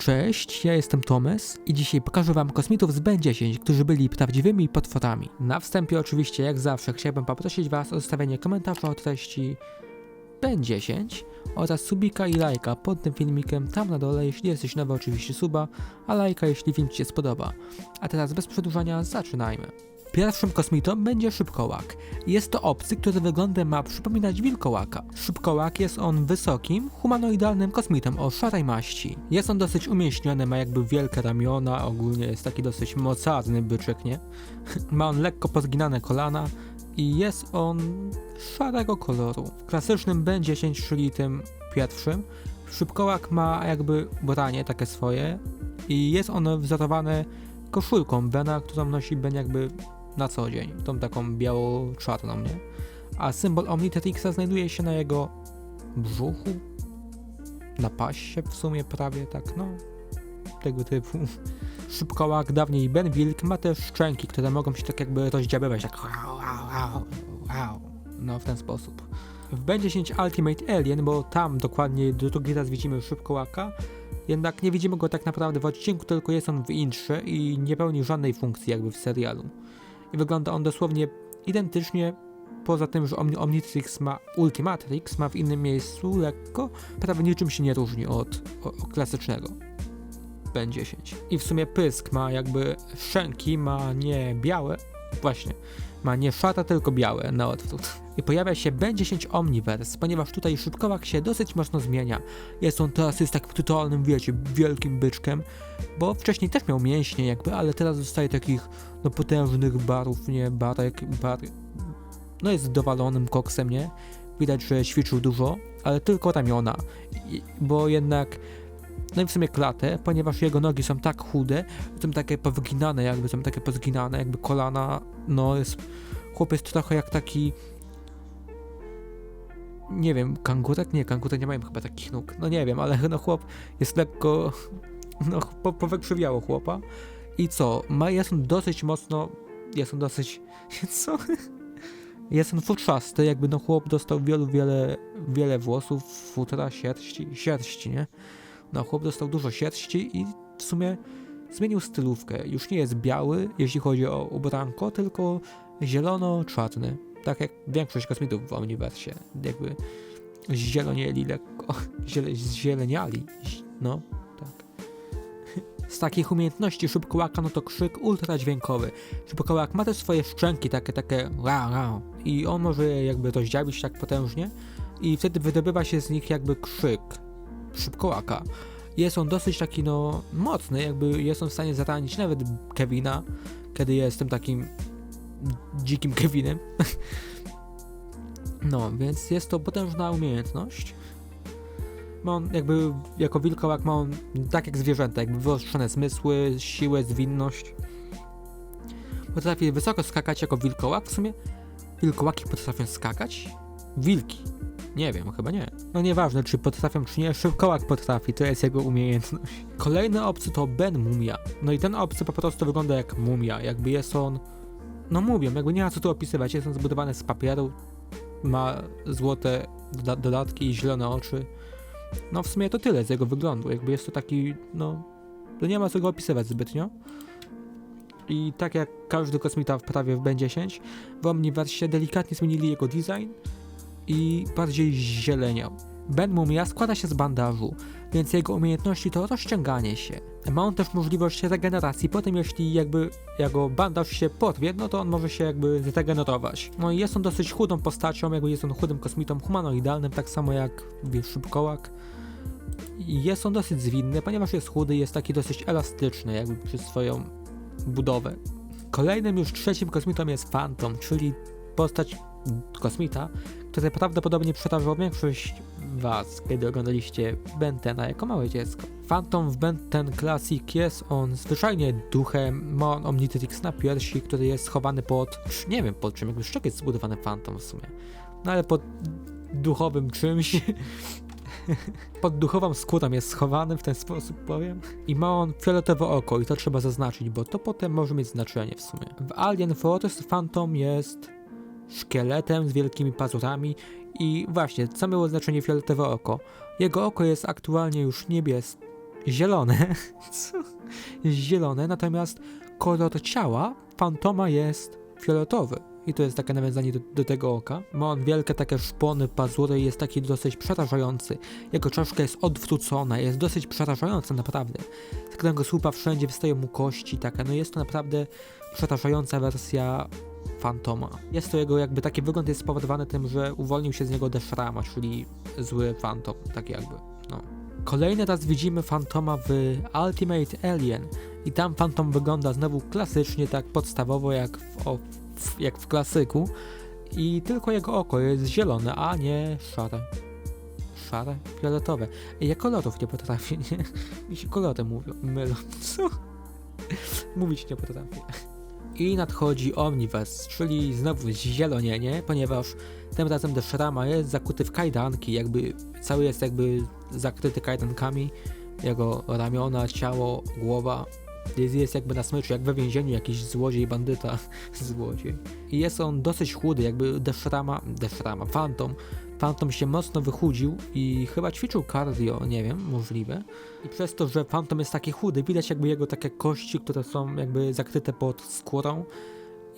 Cześć, ja jestem Thomas i dzisiaj pokażę wam kosmitów z Ben-10, którzy byli prawdziwymi potworami. Na wstępie oczywiście, jak zawsze, chciałbym poprosić was o zostawienie komentarza o treści Ben-10 oraz subika i lajka pod tym filmikiem tam na dole, jeśli jesteś nowy oczywiście suba, a lajka jeśli film ci się spodoba. A teraz bez przedłużania zaczynajmy. Pierwszym kosmitą będzie szybkołak. Jest to obcy, który wyglądem ma przypominać wilkołaka. Szybkołak jest on wysokim, humanoidalnym kosmitem o szarej maści. Jest on dosyć umieśniony, ma jakby wielkie ramiona, ogólnie jest taki dosyć mocarny byczek, nie? ma on lekko pozginane kolana i jest on szarego koloru. W klasycznym B10, czyli tym pierwszym, szybkołak ma jakby branie takie swoje i jest ono wzorowane koszulką Bena, którą nosi Ben jakby na co dzień, tą taką biało-czarną, nie? A symbol Omnitrixa znajduje się na jego brzuchu, na pasie w sumie prawie tak, no, tego typu. Szybkołak, dawniej Ben Wilk ma też szczęki, które mogą się tak jakby rozdziabywać, tak wow, wow, wow. no w ten sposób. W B10 Ultimate Alien, bo tam dokładnie drugi raz widzimy szybkołaka, jednak nie widzimy go tak naprawdę w odcinku, tylko jest on w intrze i nie pełni żadnej funkcji jakby w serialu i wygląda on dosłownie identycznie, poza tym, że Omni Omnitrix ma Ultimatrix, ma w innym miejscu lekko, prawie niczym się nie różni od, klasycznego. Ben 10. I w sumie pysk ma jakby szczęki, ma nie białe, właśnie, ma nie szata, tylko białe, na odwrót. I pojawia się Ben 10 Omniverse, ponieważ tutaj szybkowak się dosyć mocno zmienia. Jest on teraz jest takim totalnym, wiecie, wielkim byczkiem, bo wcześniej też miał mięśnie jakby, ale teraz zostaje takich no potężnych barów, nie, barek, bar, no jest dowalonym koksem, nie? Widać, że ćwiczył dużo, ale tylko ramiona, bo jednak no i w sumie klatę, ponieważ jego nogi są tak chude, są takie powyginane, jakby są takie pozginane, jakby kolana, no jest, chłop jest trochę jak taki, nie wiem, kangurek? Nie, kangury nie mają chyba takich nóg, no nie wiem, ale no chłop jest lekko, no po, powykrzywiało chłopa i co, ma, jest on dosyć mocno, jest on dosyć, co? Jest on futrzasty, jakby no chłop dostał wielu, wiele, wiele włosów, futra, sierści, sierści, nie? No chłop dostał dużo sierści i w sumie zmienił stylówkę. Już nie jest biały, jeśli chodzi o ubranko, tylko zielono-czarny. Tak jak większość kosmitów w uniwersie. Jakby zielonieli lekko. Ziele, zieleniali. No, tak. Z takich umiejętności szybkołaka no to krzyk ultradźwiękowy. Szybkołak ma też swoje szczęki takie, takie ra, ra. i on może jakby rozdziabić tak potężnie i wtedy wydobywa się z nich jakby krzyk szybkołaka. Jest on dosyć taki no mocny, jakby jest on w stanie zaranić nawet Kevina, kiedy jest tym takim dzikim Kevinem. no, więc jest to potężna umiejętność. Ma on jakby, jako wilkołak ma on tak jak zwierzęta, jakby wyostrzone zmysły, siłę, zwinność. Potrafi wysoko skakać jako wilkołak. W sumie wilkołaki potrafią skakać? Wilki. Nie wiem, chyba nie. No nieważne, czy potrafią, czy nie, szybkołak potrafi, to jest jego umiejętność. Kolejny obcy to Ben Mumia. No i ten obcy po prostu wygląda jak mumia, jakby jest on... No mówię, jakby nie ma co tu opisywać, jest on zbudowany z papieru, ma złote doda dodatki i zielone oczy. No w sumie to tyle z jego wyglądu, jakby jest to taki, no... To nie ma co go opisywać zbytnio. I tak jak każdy kosmita w prawie w Ben-10, w Omniverse delikatnie zmienili jego design, i bardziej zieleniał. Ben Mumia składa się z bandażu, więc jego umiejętności to rozciąganie się. Ma on też możliwość regeneracji, potem jeśli jakby jego bandaż się porwie, no to on może się jakby zregenerować. No i jest on dosyć chudą postacią, jakby jest on chudym kosmitą humanoidalnym, tak samo jak szybkołak. Jest on dosyć zwinny, ponieważ jest chudy, jest taki dosyć elastyczny jakby przez swoją budowę. Kolejnym już trzecim kosmitą jest Phantom, czyli postać kosmita, który prawdopodobnie przerażał większość was, kiedy oglądaliście Bentena jako małe dziecko. Phantom w Benten Classic jest on zwyczajnie duchem, ma on Omnitrix na piersi, który jest schowany pod, nie wiem pod czym, jakby szczek jest zbudowany Phantom w sumie, no ale pod duchowym czymś. Pod duchową skórą jest schowany, w ten sposób powiem. I ma on fioletowe oko i to trzeba zaznaczyć, bo to potem może mieć znaczenie w sumie. W Alien Force Phantom jest szkieletem z wielkimi pazurami i właśnie, co miało znaczenie fioletowe oko? Jego oko jest aktualnie już niebieskie, zielone. Zielone, natomiast kolor ciała Fantoma jest fioletowy. I to jest takie nawiązanie do, do tego oka. Ma on wielkie takie szpony, pazury i jest taki dosyć przerażający. Jego czaszka jest odwrócona, jest dosyć przerażająca naprawdę. Z którego słupa wszędzie wystają mu kości takie. No jest to naprawdę przerażająca wersja Fantoma. Jest to jego jakby taki wygląd jest spowodowany tym, że uwolnił się z niego Deshrama, czyli zły Fantom, tak jakby, no. Kolejny raz widzimy Fantoma w Ultimate Alien i tam Phantom wygląda znowu klasycznie, tak podstawowo jak w, o, w, jak w klasyku i tylko jego oko jest zielone, a nie szare. Szare? Fioletowe. Ja kolorów nie potrafię, nie? Mi się kolory mówią, mylą. Co? Mówić nie potrafię. I nadchodzi Omniverse, czyli znowu zielonienie, ponieważ tym razem Deshrama jest zakuty w kajdanki, jakby cały jest jakby zakryty kajdankami, jego ramiona, ciało, głowa. Jest, jest jakby na smyczu, jak we więzieniu jakiś złodziej, bandyta, złodziej. I jest on dosyć chudy, jakby Deshrama, Deshrama, Phantom, Phantom się mocno wychudził i chyba ćwiczył cardio, nie wiem, możliwe. I przez to, że Phantom jest taki chudy, widać jakby jego takie kości, które są jakby zakryte pod skórą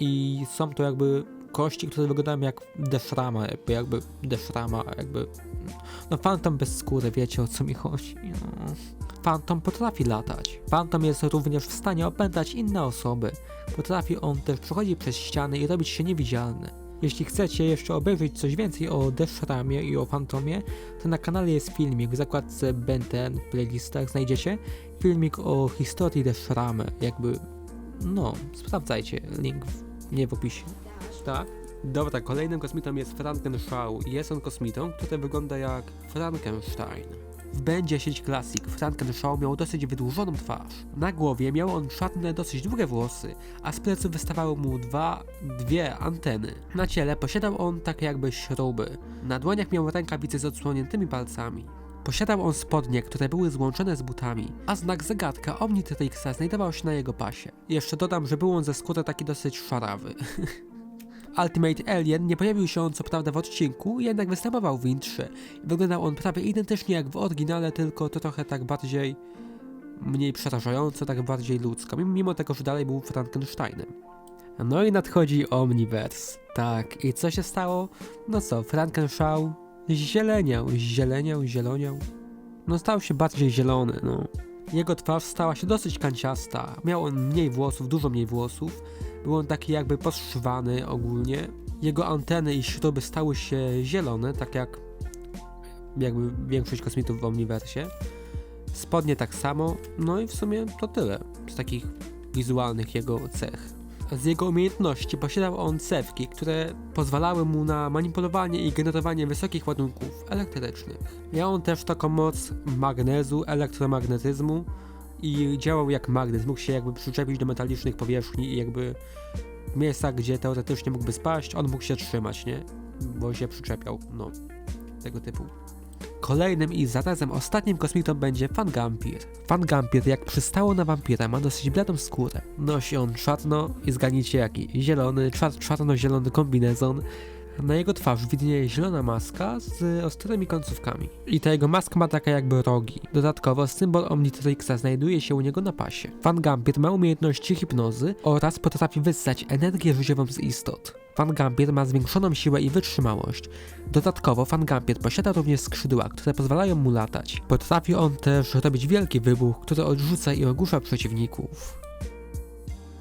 i są to jakby kości, które wyglądają jak Deshrama, jakby, jakby Deshrama, jakby... No Phantom bez skóry, wiecie o co mi chodzi. No. Phantom potrafi latać. Phantom jest również w stanie opętać inne osoby. Potrafi on też przechodzić przez ściany i robić się niewidzialny. Jeśli chcecie jeszcze obejrzeć coś więcej o Deshramie i o Phantomie, to na kanale jest filmik w zakładce Benten playlistach znajdziecie filmik o historii Deshramy, jakby no, sprawdzajcie, link w, nie w opisie. Tak? Dobra, kolejnym kosmitą jest Frankenschau. Jest on kosmitą, który wygląda jak Frankenstein. W Ben 10 Classic Frankenschau miał dosyć wydłużoną twarz. Na głowie miał on czarne, dosyć długie włosy, a z pleców wystawały mu dwa, dwie anteny. Na ciele posiadał on takie jakby śruby. Na dłoniach miał rękawice z odsłoniętymi palcami. Posiadał on spodnie, które były złączone z butami, a znak zagadka Omnitrixa znajdował się na jego pasie. Jeszcze dodam, że był on ze skóry taki dosyć szarawy. Ultimate Alien nie pojawił się on co prawda w odcinku, jednak występował w intrze. Wyglądał on prawie identycznie jak w oryginale, tylko to trochę tak bardziej mniej przerażająco, tak bardziej ludzko, mimo tego, że dalej był Frankensteinem. No i nadchodzi Omniverse. Tak, i co się stało? No co, Frankenstein zieleniał, zieleniał, zieloniał. No stał się bardziej zielony, no. Jego twarz stała się dosyć kanciasta. Miał on mniej włosów, dużo mniej włosów. Był on taki jakby podszywany ogólnie. Jego anteny i śruby stały się zielone, tak jak jakby większość kosmitów w Omniversie. Spodnie tak samo, no i w sumie to tyle z takich wizualnych jego cech. Z jego umiejętności posiadał on cewki, które pozwalały mu na manipulowanie i generowanie wysokich ładunków elektrycznych. Miał on też taką moc magnezu, elektromagnetyzmu, i działał jak magnes, mógł się jakby przyczepić do metalicznych powierzchni i jakby w miejscach, gdzie teoretycznie mógłby spaść, on mógł się trzymać, nie? Bo się przyczepiał, no, tego typu. Kolejnym i zarazem ostatnim kosmitą będzie Fangampir. Fangampir, jak przystało na wampira, ma dosyć bladą skórę. Nosi on czarno i zganicie jaki, zielony, czar czarno-zielony kombinezon, na jego twarzy widnieje zielona maska z ostrymi końcówkami. I ta jego maska ma takie jakby rogi. Dodatkowo symbol Omnitrixa znajduje się u niego na pasie. Van Gambit ma umiejętności hipnozy oraz potrafi wyssać energię życiową z istot. Van Gambit ma zwiększoną siłę i wytrzymałość. Dodatkowo Van Gambit posiada również skrzydła, które pozwalają mu latać. Potrafi on też robić wielki wybuch, który odrzuca i ogłusza przeciwników.